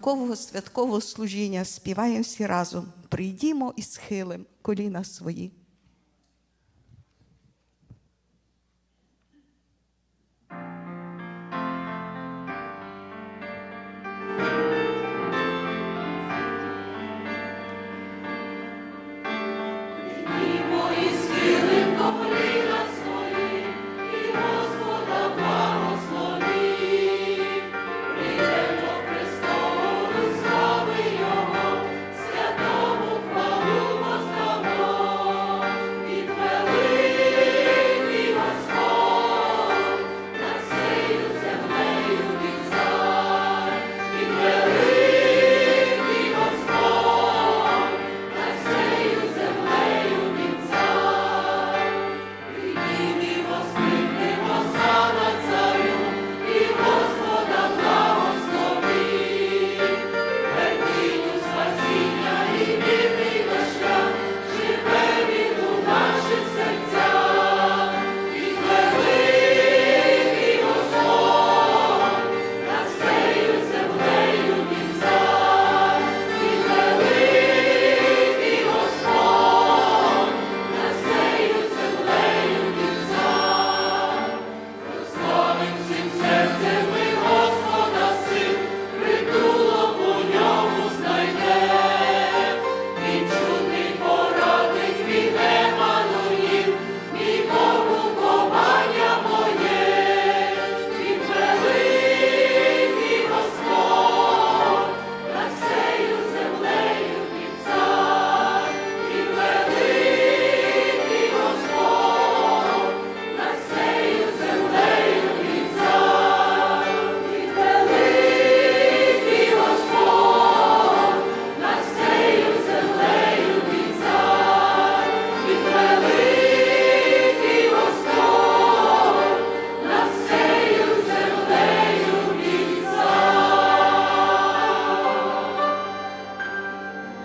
ранкового святкового служіння співаємо всі разом. Прийдімо і схилим коліна свої.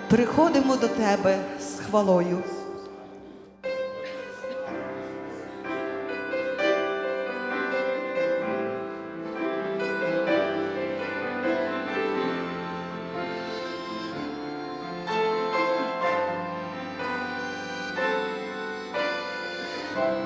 Приходимо до тебе з хвалою. Чудеса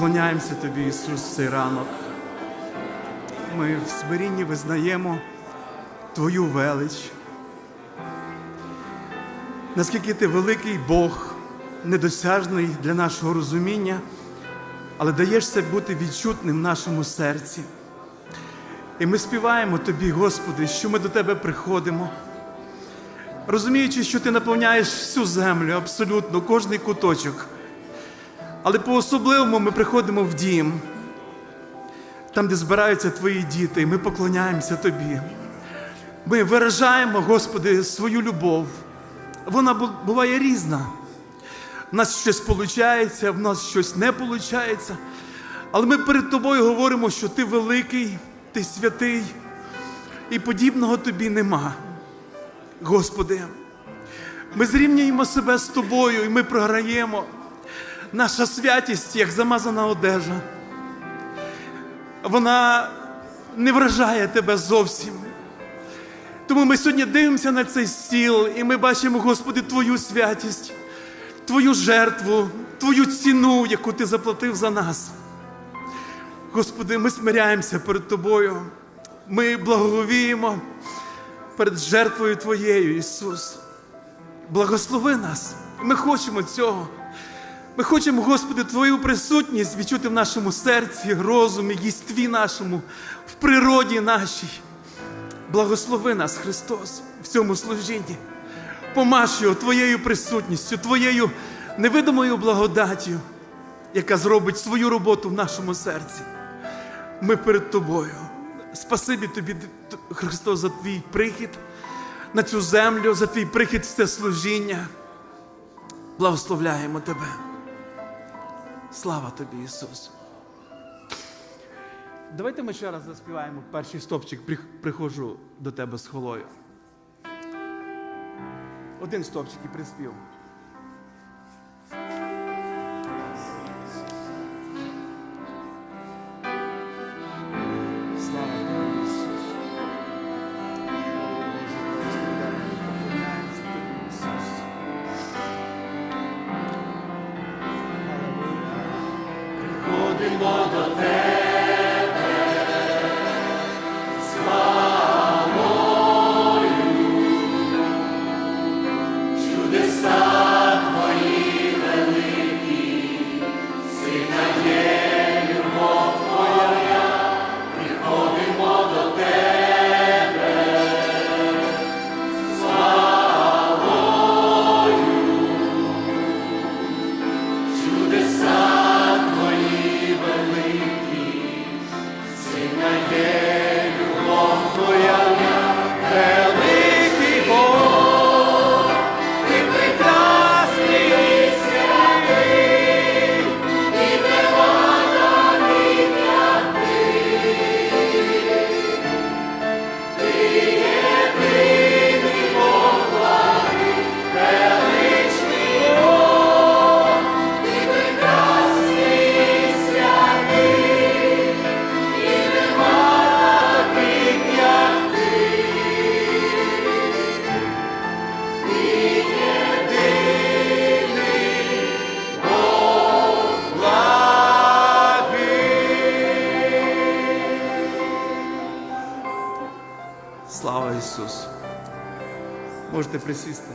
поклоняємося Тобі, Ісус, в цей ранок. Ми в смирінні визнаємо Твою велич. Наскільки ти великий Бог, недосяжний для нашого розуміння, але даєшся бути відчутним в нашому серці. І ми співаємо Тобі, Господи, що ми до Тебе приходимо, розуміючи, що Ти наповняєш всю землю, абсолютно, кожний куточок. Але по-особливому ми приходимо в дім, там, де збираються Твої діти, і ми поклоняємося Тобі. Ми виражаємо, Господи, свою любов. Вона буває різна. У нас щось виходить, в нас щось не виходить. Але ми перед Тобою говоримо, що Ти великий, Ти святий, і подібного Тобі нема. Господи, ми зрівнюємо себе з Тобою, і ми програємо. Наша святість, як замазана одежа, вона не вражає тебе зовсім. Тому ми сьогодні дивимося на цей стіл, і ми бачимо, Господи, Твою святість, Твою жертву, Твою ціну, яку Ти заплатив за нас. Господи, ми смиряємося перед Тобою. Ми благовіємо перед жертвою Твоєю, Ісус. Благослови нас. Ми хочемо цього. Ми хочемо, Господи, Твою присутність відчути в нашому серці, розумі, єстві нашому, в природі нашій. Благослови нас, Христос, в цьому служінні. Помаш його Твоєю присутністю, Твоєю невидимою благодаттю, яка зробить свою роботу в нашому серці. Ми перед Тобою. Спасибі Тобі, Христос, за Твій прихід на цю землю, за Твій прихід в це служіння. Благословляємо Тебе. Слава Тобі, Ісус. Давайте ми ще раз заспіваємо перший стопчик. Прих- Приходжу до тебе з холою. Один стопчик і приспів. Великий Можете присісти.